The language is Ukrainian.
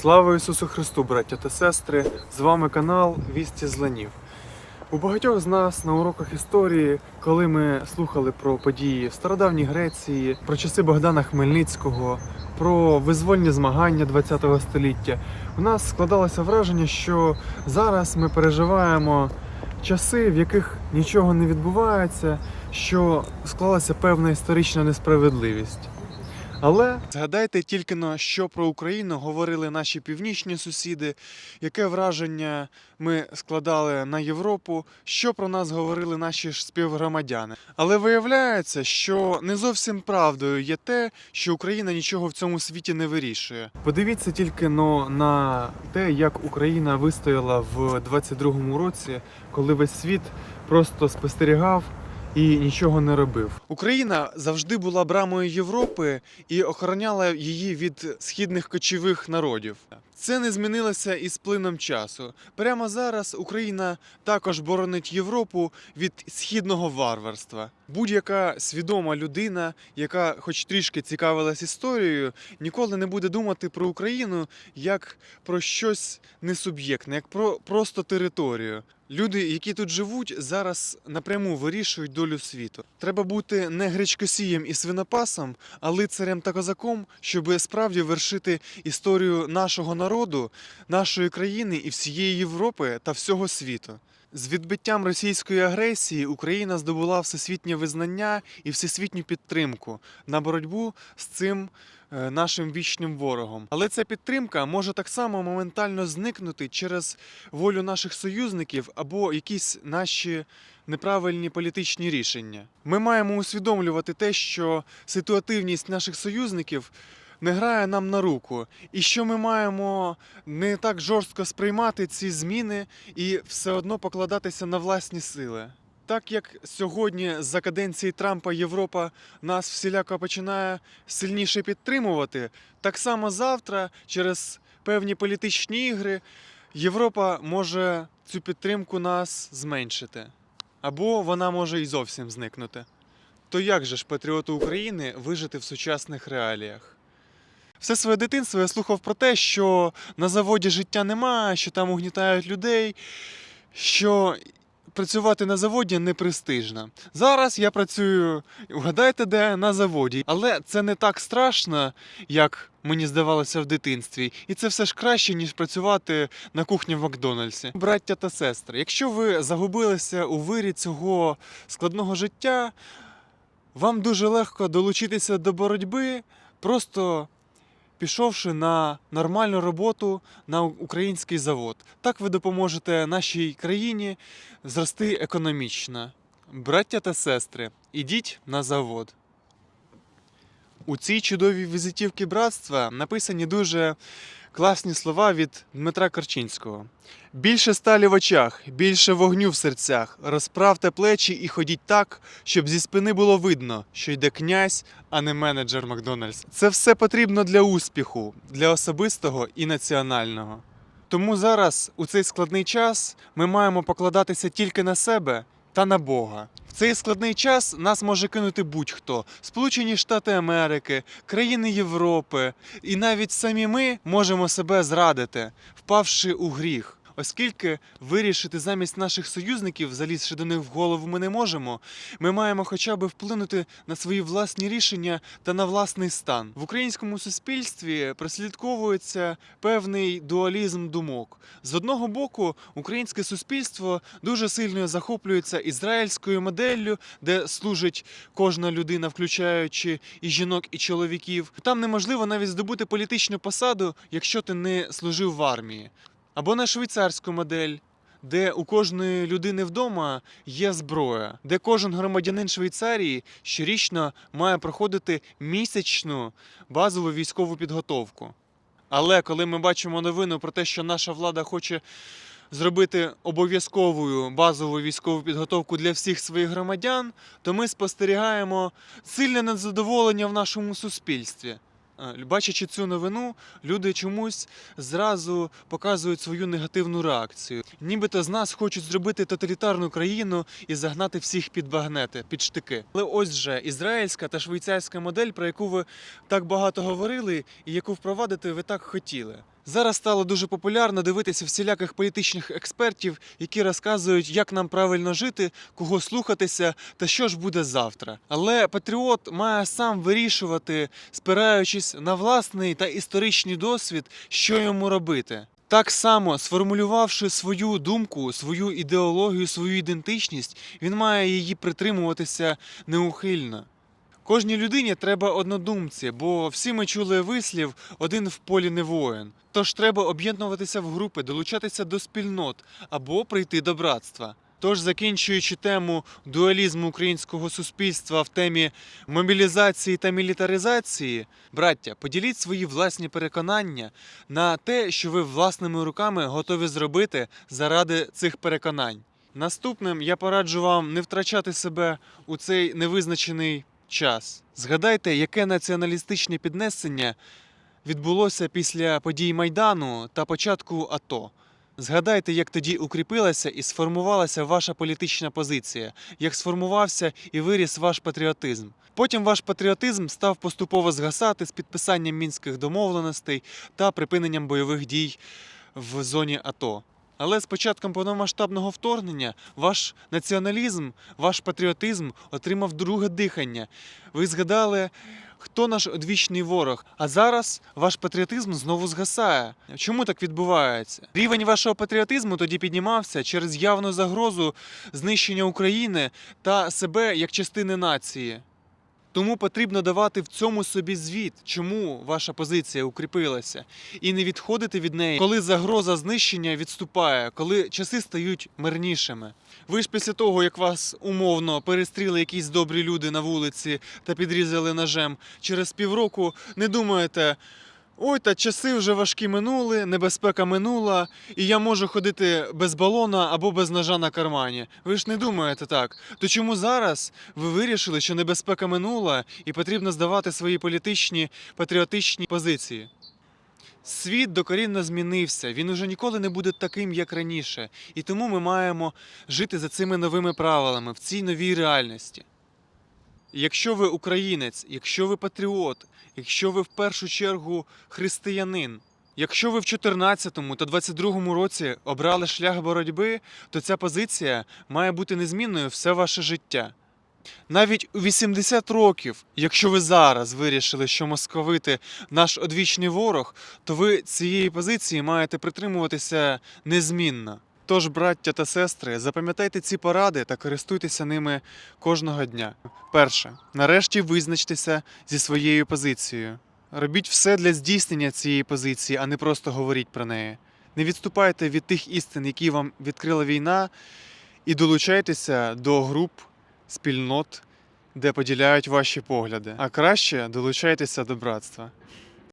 Слава Ісусу Христу, браття та сестри! З вами канал Вісті з Ланів. У багатьох з нас на уроках історії, коли ми слухали про події в стародавній Греції, про часи Богдана Хмельницького, про визвольні змагання ХХ століття, у нас складалося враження, що зараз ми переживаємо часи, в яких нічого не відбувається, що склалася певна історична несправедливість. Але згадайте тільки на що про Україну говорили наші північні сусіди, яке враження ми складали на Європу, що про нас говорили наші співгромадяни. Але виявляється, що не зовсім правдою є те, що Україна нічого в цьому світі не вирішує. Подивіться тільки но на те, як Україна вистояла в 22-му році, коли весь світ просто спостерігав і нічого не робив. Україна завжди була брамою Європи і охороняла її від східних кочових народів. Це не змінилося із плином часу. Прямо зараз Україна також боронить Європу від східного варварства. Будь-яка свідома людина, яка хоч трішки цікавилась історією, ніколи не буде думати про Україну як про щось несуб'єктне, як про просто територію. Люди, які тут живуть, зараз напряму вирішують долю світу. Треба бути не гречкосієм і свинопасом, а лицарем та козаком, щоб справді вершити історію нашого народу, нашої країни і всієї Європи та всього світу. З відбиттям російської агресії Україна здобула всесвітнє визнання і всесвітню підтримку на боротьбу з цим нашим вічним ворогом. Але ця підтримка може так само моментально зникнути через волю наших союзників або якісь наші неправильні політичні рішення. Ми маємо усвідомлювати те, що ситуативність наших союзників не грає нам на руку, і що ми маємо не так жорстко сприймати ці зміни і все одно покладатися на власні сили. Так як сьогодні за каденції Трампа Європа нас всіляко починає сильніше підтримувати, так само завтра, через певні політичні ігри, Європа може цю підтримку нас зменшити. Або вона може і зовсім зникнути. То як же ж патріоту України вижити в сучасних реаліях? Все своє дитинство я слухав про те, що на заводі життя немає, що там угнітають людей, що працювати на заводі не престижно. Зараз я працюю, угадайте, де на заводі. Але це не так страшно, як мені здавалося в дитинстві. І це все ж краще, ніж працювати на кухні в Макдональдсі. Браття та сестри, якщо ви загубилися у вирі цього складного життя, вам дуже легко долучитися до боротьби, просто пішовши на нормальну роботу на український завод. Так ви допоможете нашій країні зрости економічно. Браття та сестри, ідіть на завод. У цій чудовій візитівці братства написані дуже класні слова від Дмитра Корчинського. Більше сталі в очах, більше вогню в серцях. Розправте плечі і ходіть так, щоб зі спини було видно, що йде князь, а не менеджер Макдональдс. Це все потрібно для успіху, для особистого і національного. Тому зараз, у цей складний час, ми маємо покладатися тільки на себе та на Бога. Цей складний час нас може кинути будь-хто: Сполучені Штати Америки, країни Європи, і навіть самі ми можемо себе зрадити, впавши у гріх. Оскільки вирішити замість наших союзників, залізши до них в голову, ми не можемо, ми маємо хоча б вплинути на свої власні рішення та на власний стан. В українському суспільстві прослідковується певний дуалізм думок. З одного боку, українське суспільство дуже сильно захоплюється ізраїльською моделлю, де служить кожна людина, включаючи і жінок, і чоловіків. Там неможливо навіть здобути політичну посаду, якщо ти не служив в армії. Або на швейцарську модель, де у кожної людини вдома є зброя, де кожен громадянин Швейцарії щорічно має проходити місячну базову військову підготовку. Але коли ми бачимо новину про те, що наша влада хоче зробити обов'язковою базову військову підготовку для всіх своїх громадян, то ми спостерігаємо сильне незадоволення в нашому суспільстві. Бачачи цю новину, люди чомусь зразу показують свою негативну реакцію. Нібито з нас хочуть зробити тоталітарну країну і загнати всіх під багнети, під штики. Але ось же ізраїльська та швейцарська модель, про яку ви так багато говорили, і яку впровадити ви так хотіли. Зараз стало дуже популярно дивитися всіляких політичних експертів, які розказують, як нам правильно жити, кого слухатися та що ж буде завтра. Але патріот має сам вирішувати, спираючись на власний та історичний досвід, що йому робити. Так само, сформулювавши свою думку, свою ідеологію, свою ідентичність, він має її притримуватися неухильно. Кожній людині треба однодумці, бо всі ми чули вислів один в полі не воїн. Тож треба об'єднуватися в групи, долучатися до спільнот або прийти до братства. Тож, закінчуючи тему дуалізму українського суспільства в темі мобілізації та мілітаризації, браття, поділіть свої власні переконання на те, що ви власними руками готові зробити заради цих переконань. Наступним я пораджу вам не втрачати себе у цей невизначений час. Згадайте, яке націоналістичне піднесення відбулося після подій Майдану та початку АТО. Згадайте, як тоді укріпилася і сформувалася ваша політична позиція, як сформувався і виріс ваш патріотизм. Потім ваш патріотизм став поступово згасати з підписанням мінських домовленостей та припиненням бойових дій в зоні АТО. Але з початком повномасштабного вторгнення ваш націоналізм, ваш патріотизм отримав друге дихання. Ви згадали, хто наш одвічний ворог. А зараз ваш патріотизм знову згасає. Чому так відбувається? Рівень вашого патріотизму тоді піднімався через явну загрозу знищення України та себе як частини нації. Тому потрібно давати в цьому собі звіт, чому ваша позиція укріпилася, і не відходити від неї, коли загроза знищення відступає, коли часи стають мирнішими. Ви ж після того, як вас умовно перестріли якісь добрі люди на вулиці та підрізали ножем, через півроку не думаєте. Ой, та часи вже важкі минули, небезпека минула, і я можу ходити без балона або без ножа на кармані. Ви ж не думаєте так. То чому зараз ви вирішили, що небезпека минула і потрібно здавати свої політичні патріотичні позиції? Світ докорінно змінився, він уже ніколи не буде таким, як раніше, і тому ми маємо жити за цими новими правилами в цій новій реальності. Якщо ви українець, якщо ви патріот, якщо ви в першу чергу християнин, якщо ви в 14 та 22 році обрали шлях боротьби, то ця позиція має бути незмінною все ваше життя. Навіть у 80 років, якщо ви зараз вирішили, що московити наш одвічний ворог, то ви цієї позиції маєте притримуватися незмінно. Тож, браття та сестри, запам'ятайте ці поради та користуйтеся ними кожного дня. Перше, нарешті визначтеся зі своєю позицією. Робіть все для здійснення цієї позиції, а не просто говоріть про неї. Не відступайте від тих істин, які вам відкрила війна, і долучайтеся до груп, спільнот, де поділяють ваші погляди. А краще долучайтеся до братства.